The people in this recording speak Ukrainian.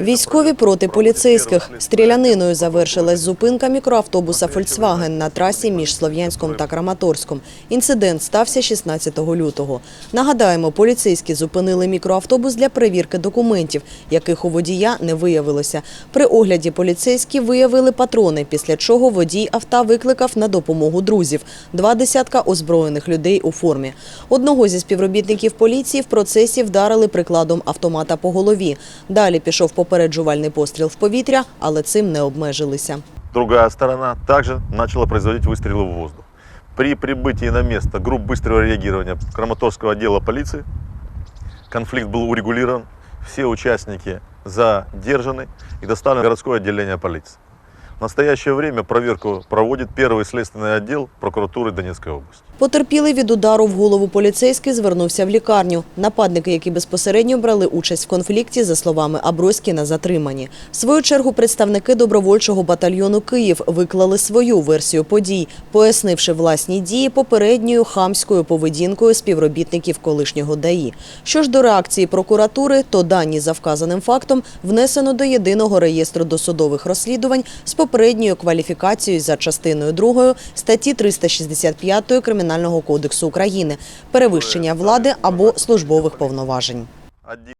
Військові проти поліцейських. Стріляниною завершилась зупинка мікроавтобуса «Фольксваген» на трасі між Слов'янськом та Краматорськом. Інцидент стався 16 лютого. Нагадаємо, поліцейські зупинили мікроавтобус для перевірки документів, яких у водія не виявилося. При огляді поліцейські виявили патрони, після чого водій авто викликав на допомогу друзів. Два десятка озброєних людей у формі. Одного зі співробітників поліції в процесі вдарили прикладом автомата по голові. Далі пішов попереджувальний постріл в повітря, але цим не обмежилися. Другая сторона также начала производить выстрелы в воздух. При прибытии на место групп быстрого реагирования Краматорского отдела полиции конфликт был урегулирован, все участники задержаны и доставлены в городское отделение полиции. В настоящее время проверку проводит первый следственный отдел прокуратуры Донецкой области. Потерпілий від удару в голову поліцейський звернувся в лікарню. Нападники, які безпосередньо брали участь в конфлікті, за словами Аброськіна, затримані. В свою чергу представники добровольчого батальйону «Київ» виклали свою версію подій, пояснивши власні дії попередньою хамською поведінкою співробітників колишнього ДАІ. Що ж до реакції прокуратури, то дані за вказаним фактом внесено до єдиного реєстру досудових розслідувань з попередньою кваліфікацією за частиною 2 статті 365 Кримінального кодексу України – перевищення влади або службових повноважень.